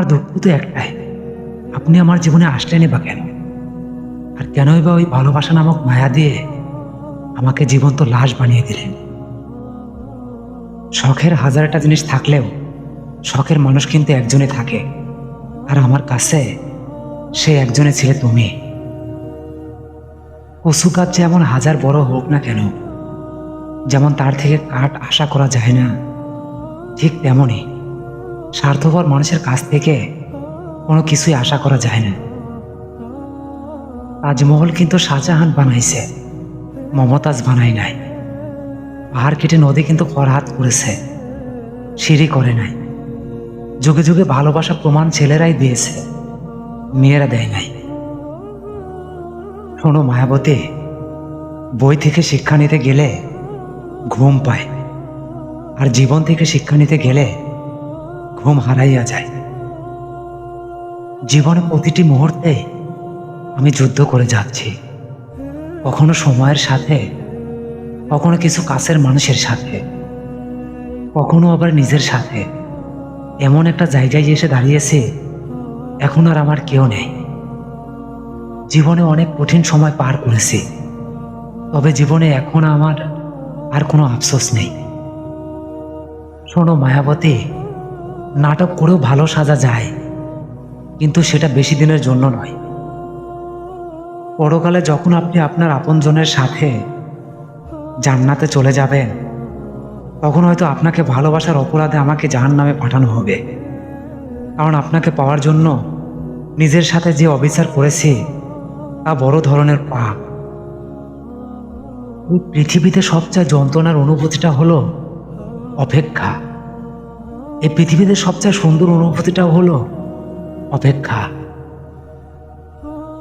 আমার দুঃখ তো একটাই। আপনি আমার জীবনে আসলেনই বা কেন? আর কেনই বা ওই ভালোবাসা নামক মায়া দিয়ে আমাকে জীবন্ত লাশ বানিয়ে দিলেন? শখের হাজারটা জিনিস থাকলেও শখের মানুষ কিন্তু একজনই থাকে। আর আমার কাছে সে একজনে ছিলে তুমি। কচু গাছ যেমন হাজার বড় হোক না কেন, যেমন তার থেকে কাঠ আশা করা যায় না, ঠিক তেমনই স্বার্থপর মানুষের কাছ থেকে কোনো কিছুই আশা করা যায় না। তাজমহল কিন্তু শাহজাহান বানাইছে, মমতাজ বানাই নাই। পাহাড় কেটে নদী কিন্তু ফরহাত করেছে, সিঁড়ি করে নাই। যুগে যুগে ভালোবাসা প্রমাণ ছেলেরাই দিয়েছে, মেয়েরা দেয় নাই। শোনো মায়াবতী, বই থেকে শিক্ষা নিতে গেলে ঘুম পায়, আর জীবন থেকে শিক্ষা নিতে গেলে ঘুম হারাইয়া যায়। জীবনে প্রতিটি মুহূর্তে আমি যুদ্ধ করে যাচ্ছি। কখনো সময়ের সাথে, কখনো কিছু কাছের মানুষের সাথে, কখনো আবার নিজের সাথে। এমন একটা জায়গায় এসে দাঁড়িয়েছে, এখন আর আমার কেউ নেই। জীবনে অনেক কঠিন সময় পার করেছি, তবে জীবনে এখন আমার আর কোনো আফসোস নেই। শোনো, মায়াবতী নাটক করেও ভালো সাজা যায়। কিন্তু সেটা বেশি দিনের জন্য নয়। পরকালে যখন আপনি আপনার আপনজনের সাথে জান্নাতে চলে যাবেন, তখন হয়তো আপনাকে ভালোবাসার অপরাধে আমাকে জাহান নামে পাঠানো হবে। কারণ আপনাকে পাওয়ার জন্য নিজের সাথে যে অবিচার করেছি, তা বড় ধরনের পাপ। পৃথিবীতে সবচেয়ে যন্ত্রণার অনুভূতিটা হলো অপেক্ষা। এই পৃথিবীতে সবচেয়ে সুন্দর অনুভূতিটা হলো অপেক্ষা।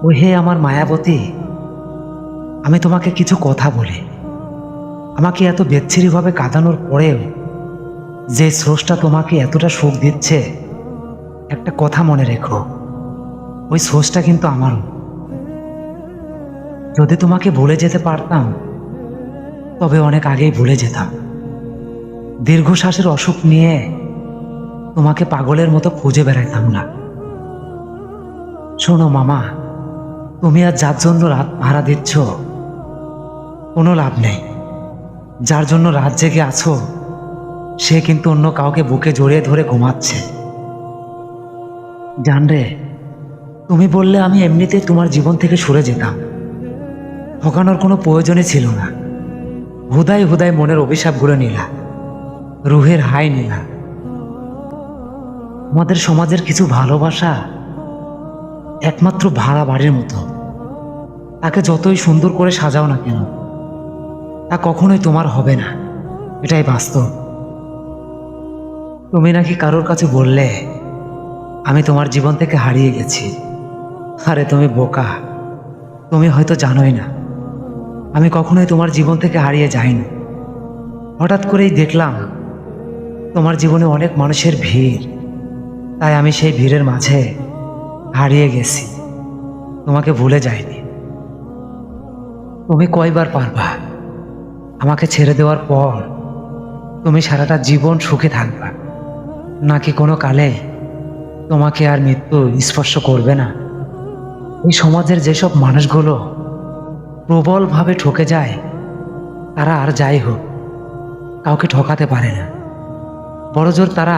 ও হে আমার মায়াবতী, আমি তোমাকে কিছু কথা বলি। আমাকে এত বেচ্ছিরিভাবে কাঁদানোর পরেও যে স্রোসটা তোমাকে এতটা সুখ দিচ্ছে, একটা কথা মনে রেখো। ওই স্রোসটা কিন্তু আমারও। যদি তোমাকে ভুলে যেতে পারতাম, তবে অনেক আগেই ভুলে যেতাম। দীর্ঘশ্বাসের অসুখ নিয়ে তোমাকে পাগলের মতো খুঁজে বেড়াইতাম না। শোনো মামা, তুমি আর যার জন্য রাত ভাড়া দিচ্ছ, কোনো লাভ নেই। যার জন্য রাত জেগে আছো, সে কিন্তু অন্য কাউকে বুকে জড়িয়ে ধরে ঘুমাচ্ছে। জান রে, তুমি বললে আমি এমনিতেই তোমার জীবন থেকে সরে যেতাম। ঠকানোর কোনো প্রয়োজনই ছিল না। হুদায় হুদায় মনের অভিশাপগুলো নিলা। রুহের হাই নিলা। আমাদের সমাজের কিছু ভালোবাসা একমাত্র ভাড়া বাড়ির মতো। তাকে যতই সুন্দর করে সাজাও না কেন, তা কখনোই তোমার হবে না। এটাই বাস্তব। তুমি নাকি কারোর কাছে বললে, আমি তোমার জীবন থেকে হারিয়ে গেছি। আরে, তুমি বোকা। তুমি হয়তো জানোই না, আমি কখনোই তোমার জীবন থেকে হারিয়ে যাইনি। হঠাৎ করেই দেখলাম, তোমার জীবনে অনেক মানুষের ভিড়। তাই আমি সেই ভিড়ের মাঝে হারিয়ে গেছি। তোমাকে ভুলে যাইনি। তুমি কয়বার পারবা আমাকে ছেড়ে দেওয়ার পর তুমি সারাটা জীবন সুখে থাকবা, নাকি কোনো কালে তোমাকে আর মৃত্যু স্পর্শ করবে না? এই সমাজের যেসব মানুষগুলো প্রবলভাবে ঠকে যায়, তারা আর যাই হোক, কাউকে ঠকাতে পারে না। বড় জোর তারা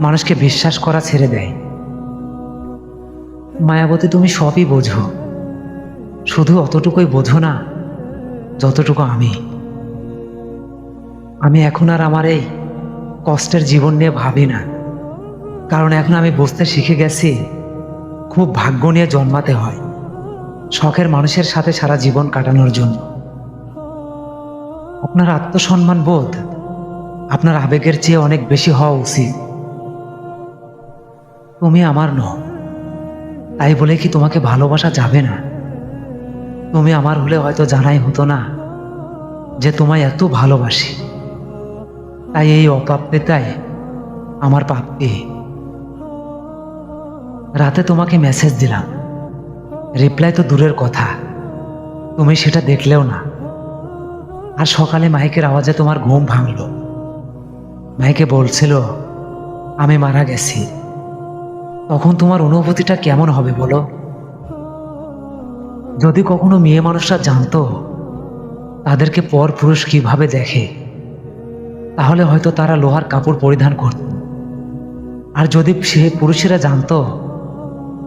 মানুষকে বিশ্বাস করা ছেড়ে দেয়। মায়াবতী, তুমি সবই বোঝো। শুধু অতটুকুই বোঝো না, যতটুকু আমি। আমি এখন আর আমার এই কষ্টের জীবন নিয়ে ভাবি না। কারণ এখন আমি বুঝতে শিখে গেছি, খুব ভাগ্য নিয়ে জন্মাতে হয়, শখের মানুষের সাথে সারা জীবন কাটানোর জন্য। আপনার আত্মসম্মান বোধ আপনার আবেগের চেয়ে অনেক বেশি হওয়া উচিত। তুমি আমার নও। তাই বলে কি তোমাকে ভালোবাসা যাবে না? তুমি আমার হলে হয়তো জানাই হতো না যে তোমায় এত ভালোবাসি। তাই এই অপ্রাপ্যতাই আমার প্রাপ্তি রাতে তোমাকে মেসেজ দিলাম। রিপ্লাই তো দূরের কথা। তুমি সেটা দেখলেও না। আর সকালে মাইকের আওয়াজে তোমার ঘুম ভাঙলো। মাইকে বলছিল, আমি মারা গেছি। তখন তোমার অনুভূতিটা কেমন হবে বলো? যদি কখনো মেয়ে মানুষরা জানতো তাদেরকে পর পুরুষ কীভাবে দেখে, তাহলে হয়তো তারা লোহার কাপড় পরিধান করত। আর যদি সে পুরুষেরা জানতো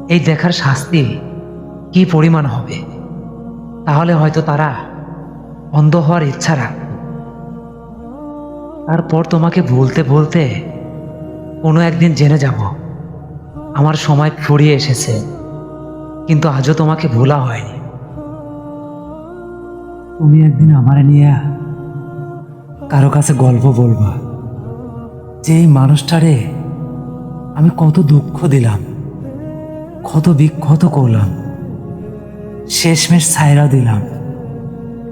এই দেখার শাস্তি কি পরিমাণ হবে, তাহলে হয়তো তারা অন্ধ হওয়ার ইচ্ছা রাখত। তারপর তোমাকে বলতে বলতে কোনো একদিন জেনে যাব। আমার সময় ফুরিয়ে এসেছে, কিন্তু আজও তোমাকে ভোলা হয়নি। তুমি একদিন আমার নিয়ে কারও কাছে গল্প বলবা, যে এই মানুষটারে আমি কত দুঃখ দিলাম, কত বিক্ষত করলাম, শেষমেশ ছায়রা দিলাম।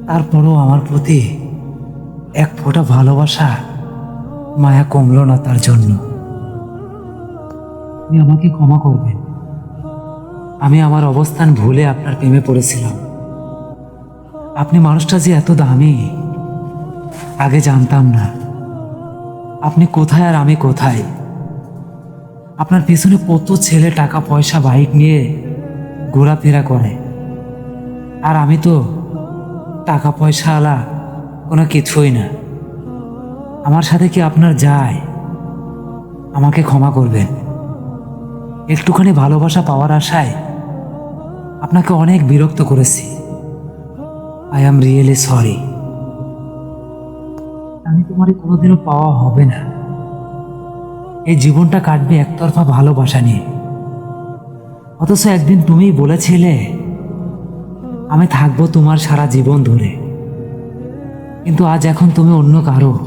তারপরও আমার প্রতি এক ফোঁটা ভালোবাসা মায়া কমল না তার জন্য। আপনি আমাকে ক্ষমা করবেন। আমি আমার অবস্থান ভুলে আপনার প্রেমে পড়েছিলাম। আপনি মানুষটা যে এত দামি, আগে জানতাম না। আপনি কোথায় আর আমি কোথায়? আপনার পিছনে কত ছেলে টাকা পয়সা বাইক নিয়ে ঘোরাফেরা করে। আর আমি তো টাকা পয়সা আলা কোনো কিছুই না। আমার সাথে কি আপনার যায়? আমাকে ক্ষমা করবেন। একটুখানি ভালোবাসা পাওয়ার আশায় আপনাকে অনেক বিরক্ত করেছি। আই এম রিয়েলি সরি আমি তোমার কোনোদিনও পাওয়া হবে না। এই জীবনটা কাটবে একতরফা ভালোবাসা নিয়ে। অথচ একদিন তুমি বলেছিলে, আমি থাকব তোমার সারা জীবন ধরে। কিন্তু আজ এখন তুমি অন্য কারও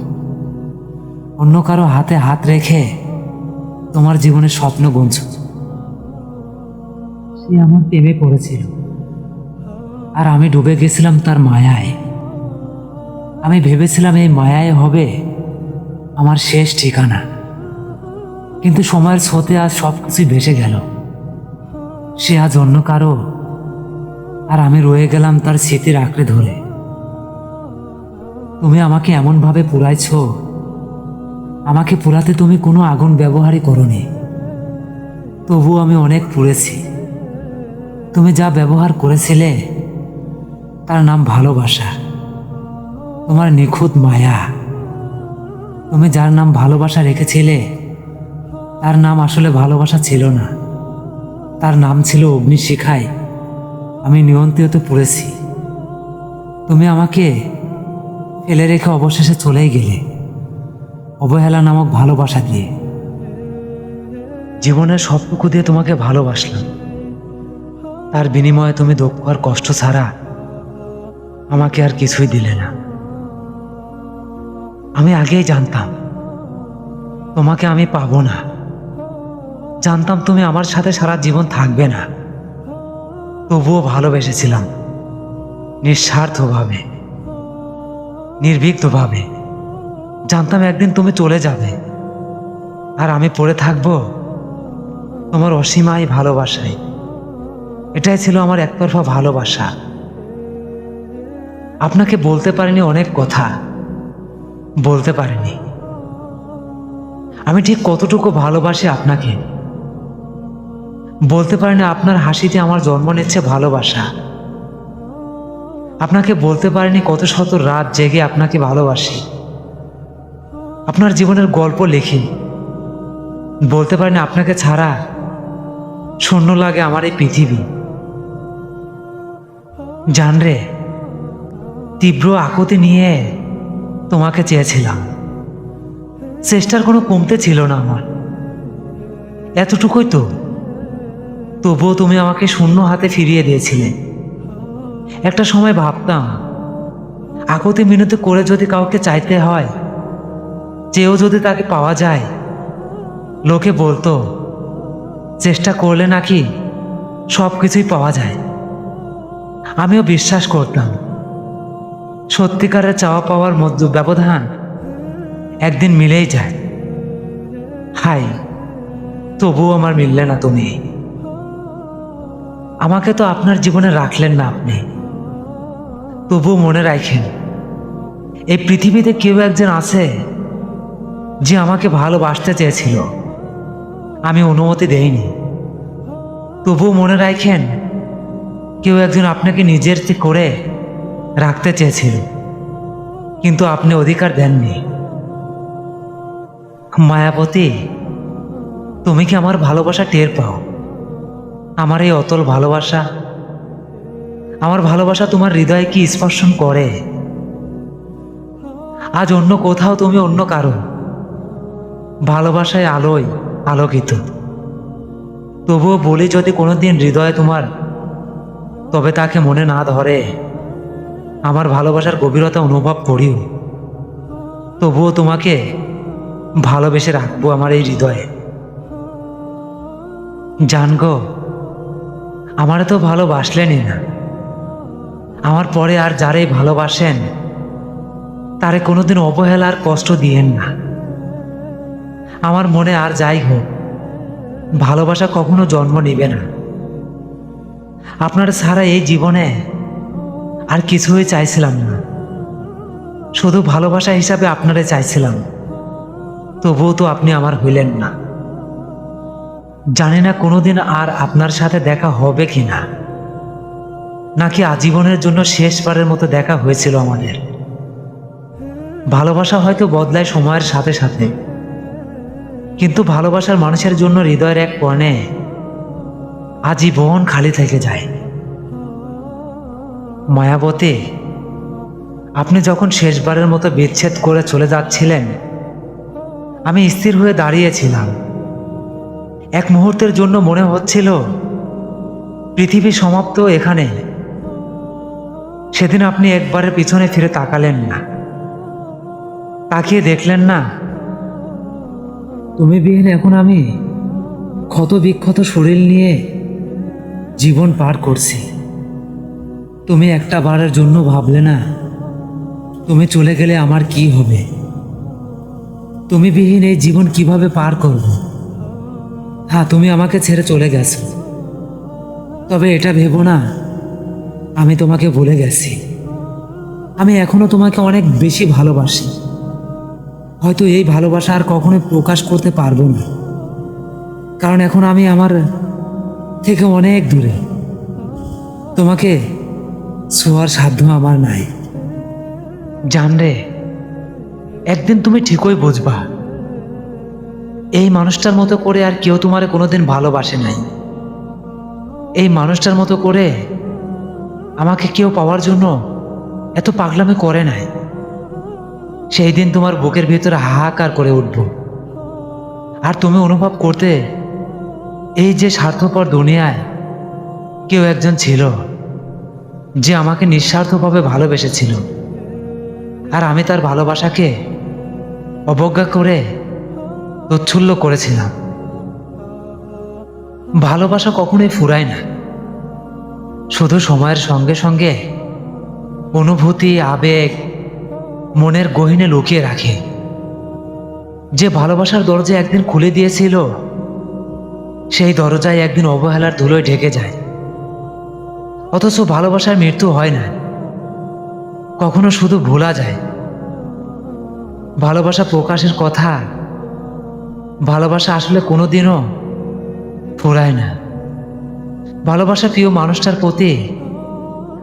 অন্য কারও হাতে হাত রেখে তোমার জীবনের স্বপ্ন গুনছ। সে আমার প্রেমে পড়েছিল। আর আমি ডুবে গেছিলাম তার মায়ায়। আমি ভেবেছিলাম এই মায়ায় হবে আমার শেষ ঠিকানা। কিন্তু সময়ের স্রোতে আজ সব কিছুই ভেসে গেল। সে আজ অন্য কারও। আর আমি রয়ে গেলাম তার স্মৃতির আঁকড়ে ধরে। তুমি আমাকে এমনভাবে পুরাইছ আমাকে পুরাতে তুমি কোনো আগুন ব্যবহারই করনি। তবু আমি অনেক পুড়েছি। তুমি যা ব্যবহার করেছিলে, তার নাম ভালোবাসা। তোমার নিখুঁত মায়া। তুমি যার নাম ভালোবাসা রেখেছিলে, তার নাম আসলে ভালোবাসা ছিল না। তার নাম ছিল অগ্নিশিখায়। আমি নিয়ন্ত্রিত পড়েছি। তুমি আমাকে ফেলে রেখে অবশেষে চলেই গেলে। অবহেলা নামক ভালোবাসা দিয়ে। জীবনের সবটুকু দিয়ে তোমাকে ভালোবাসলাম। তার বিনিময়ে তুমি দুঃখ আর কষ্ট ছাড়া আমাকে আর কিছুই দিলে না। আমি আগেই জানতাম, তোমাকে আমি পাব না। জানতাম তুমি আমার সাথে সারা জীবন থাকবে না। তবুও ভালোবেসেছিলাম, নিঃস্বার্থভাবে নির্ভীকভাবে জানতাম একদিন তুমি চলে যাবে, আর আমি পড়ে থাকব তোমার অসীমাই ভালোবাসায়। এটাই ছিল আমার একতরফা ভালোবাসা। আপনাকে বলতে পারিনি অনেক কথা। বলতে পারিনি। আমি ঠিক কতটুকু ভালোবাসি আপনাকে। বলতে পারিনি আপনার হাসিতে আমার জন্ম নিচ্ছে ভালোবাসা। আপনাকে বলতে পারিনি কত শত রাত জেগে আপনাকে ভালোবাসি। আপনার জীবনের গল্প লিখি। বলতে পারিনি আপনাকে ছাড়া শূন্য লাগে আমার এই পৃথিবী। জানরে, তীব্র আকুতি নিয়ে তোমাকে চেয়েছিলাম। চেষ্টার কোনো কমতে ছিল না আমার। এতটুকুই তো। তবুও তুমি আমাকে শূন্য হাতে ফিরিয়ে দিয়েছিলে। একটা সময় ভাবতাম, আকুতি মিনতি করে যদি কাউকে চাইতে হয় চেয়েও যদি তাকে পাওয়া যায়, লোকে বলতো, চেষ্টা করলে নাকি সব কিছুই পাওয়া যায়। আমিও বিশ্বাস করতাম। সত্যিকারের চাওয়া পাওয়ার মধ্যে ব্যবধান একদিন মিলেই যায়। হাই, তবুও আমার মিললে না তুমি। আমাকে তো আপনার জীবনে রাখলেন না আপনি। তবুও মনে রাখেন, এই পৃথিবীতে কেউ একজন আছে যে আমাকে ভালোবাসতে চেয়েছিল। আমি অনুমতি দেইনি। তবুও মনে রাখেন কেউ একজন আপনাকে নিজের করে রাখতে চেয়েছিল, কিন্তু আপনি অধিকার দেননি। মায়াবতী, তুমি কি আমার ভালোবাসা টের পাও? আমার এই অতল ভালোবাসা, আমার ভালোবাসা তোমার হৃদয়ে কি স্পর্শন করে? আজ অন্য কোথাও তুমি অন্য কারও ভালোবাসায় আলোয় আলোকিত। তবুও বলি, যদি কোনোদিন হৃদয়ে তোমার তবে তাকে মনে না ধরে। আমার ভালোবাসার গভীরতা অনুভব করিও। তবুও তোমাকে ভালোবেসে রাখব আমার এই হৃদয়ে। জান গো, আমার তো ভালোবাসলেনই না। আমার পরে আর যারাই ভালোবাসেন, তারে কোনোদিন অবহেলা আর কষ্ট দিয়েন না। আমার মনে আর যাই হোক, ভালোবাসা কখনো জন্ম নিবে না। আপনার ছাড়া এই জীবনে আর কিছুই চাইছিলাম না। শুধু ভালোবাসা হিসাবে আপনারে চাইছিলাম। তবুও তো আপনি আমার হইলেন না। জানি না কোনোদিন আর আপনার সাথে দেখা হবে কি না নাকি আজীবনের জন্য শেষবারের মতো দেখা হয়েছিল আমাদের। ভালোবাসা হয়তো বদলায় সময়ের সাথে সাথে। কিন্তু ভালোবাসার মানুষের জন্য হৃদয়ের এক কোণে আজীবন খালি থেকে যায়। মায়াবতী, আপনি যখন শেষবারের মতো বিচ্ছেদ করে চলে যাচ্ছিলেন, আমি স্থির হয়ে দাঁড়িয়েছিলাম। এক মুহূর্তের জন্য মনে হচ্ছিল, পৃথিবী সমাপ্ত এখানে। সেদিন আপনি একবারের পিছনে ফিরে তাকালেন না। তাকিয়ে দেখলেন না, তুমি বিহীন এখন আমি ক্ষত বিক্ষত শরীর নিয়ে জীবন পার করছি। তুমি একটা বারের জন্য ভাবলে না, তুমি চলে গেলে আমার কি হবে? তুমি বিহীন এই জীবন কীভাবে পার করব? হ্যাঁ তুমি আমাকে ছেড়ে চলে গেছো। তবে এটা ভেবো না, আমি তোমাকে ভুলে গেছি। আমি এখনও তোমাকে অনেক বেশি ভালোবাসি। হয়তো এই ভালোবাসা আর কখনোই প্রকাশ করতে পারব না। কারণ এখন আমি আমার থেকে অনেক দূরে। তোমাকে ছোঁয়ার সাধ্য আমার নাই। জান রে, একদিন তুমি ঠিকই বুঝবা। এই মানুষটার মতো করে আর কেউ তোমারে কোনোদিন ভালোবাসে নাই। এই মানুষটার মতো করে আমাকে কেউ পাওয়ার জন্য এত পাগলামি করে নাই। সেই দিন তোমার বুকের ভিতরে হাহাকার করে উঠব। আর তুমি অনুভব করতে এই যে স্বার্থপর দুনিয়ায় কেউ একজন ছিল যে আমাকে নিঃস্বার্থভাবে ভালোবেসেছিল। আর আমি তার ভালোবাসাকে অবজ্ঞা করে তচ্ছল্য করেছিলাম। ভালোবাসা কখনোই ফুরায় না। শুধু সময়ের সঙ্গে সঙ্গে অনুভূতি, আবেগ, মনের গহিনে লুকিয়ে রাখে। যে ভালোবাসার দরজা একদিন খুলে দিয়েছিল সেই দরজায় একদিন অবহেলার ধুলোয় ঢেকে যায়। অথচ ভালোবাসার মৃত্যু হয় না। কখনো শুধু ভোলা যায়। ভালোবাসা প্রকাশের কথা। ভালোবাসা আসলে কোনোদিনও ফুরায় না। ভালোবাসা প্রিয় মানুষটার প্রতি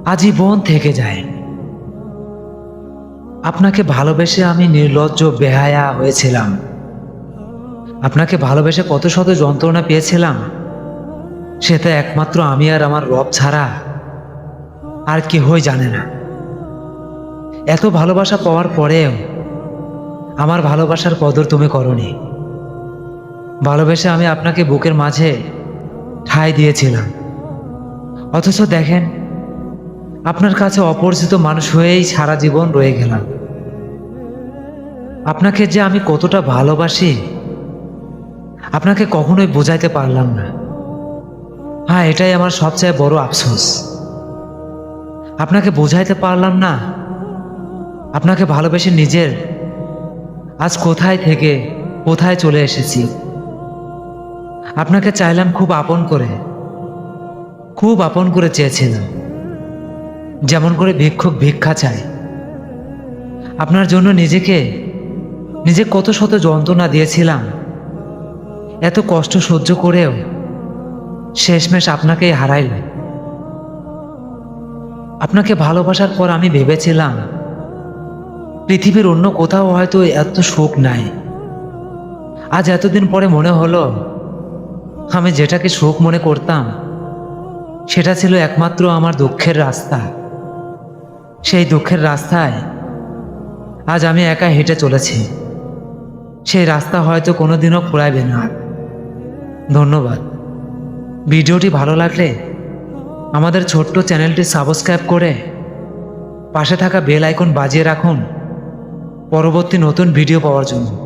আজীবন থেকে যায়। আপনাকে ভালোবেসে আমি নির্লজ্জ বেহায়া হয়েছিলাম। আপনাকে ভালোবেসে কত শত যন্ত্রণা পেয়েছিলাম। সেটা একমাত্র আমি আর আমার রব ছাড়া আর কেহই জানে না। এত ভালোবাসা পাওয়ার পরেও আমার ভালোবাসার কদর তুমি করনি। ভালোবেসে আমি আপনাকে বুকের মাঝে ঠাঁই দিয়েছিলাম। অথচ দেখেন, আপনার কাছে অপরিচিত মানুষ হয়েই সারা জীবন রয়ে গেলাম। আপনাকে যে আমি কতটা ভালোবাসি আপনাকে কখনোই বোঝাইতে পারলাম না। হ্যাঁ এটাই আমার সবচেয়ে বড় আফসোস। আপনাকে বোঝাইতে পারলাম না। আপনাকে ভালোবেসে নিজের আজ কোথায় থেকে কোথায় চলে এসেছি। আপনাকে চাইলাম খুব আপন করে, খুব আপন করে চেয়েছিলাম। যেমন করে ভিক্ষুক ভিক্ষা চায়। আপনার জন্য নিজেকে, নিজে কত শত যন্ত্রণা দিয়েছিলাম। এত কষ্ট সহ্য করেও শেষমেশ আপনাকেই হারাইল। আপনাকে ভালোবাসার পর আমি ভেবেছিলাম, পৃথিবীর অন্য কোথাও হয়তো এত সুখ নাই। আজ এতদিন পরে মনে হলো, আমি যেটাকে সুখ মনে করতাম, সেটা ছিল একমাত্র আমার দুঃখের রাস্তা। সেই দুঃখের রাস্তায় আজ আমি একা হেঁটে চলেছি। সেই রাস্তা হয়তো কোনোদিনও ফুরাইবে না। ধন্যবাদ। ভিডিওটি ভালো লাগলে আমাদের ছোট্ট চ্যানেলটি সাবস্ক্রাইব করে পাশে থাকা বেল আইকন বাজিয়ে রাখুন। পরবর্তী নতুন ভিডিও পাওয়ার জন্য।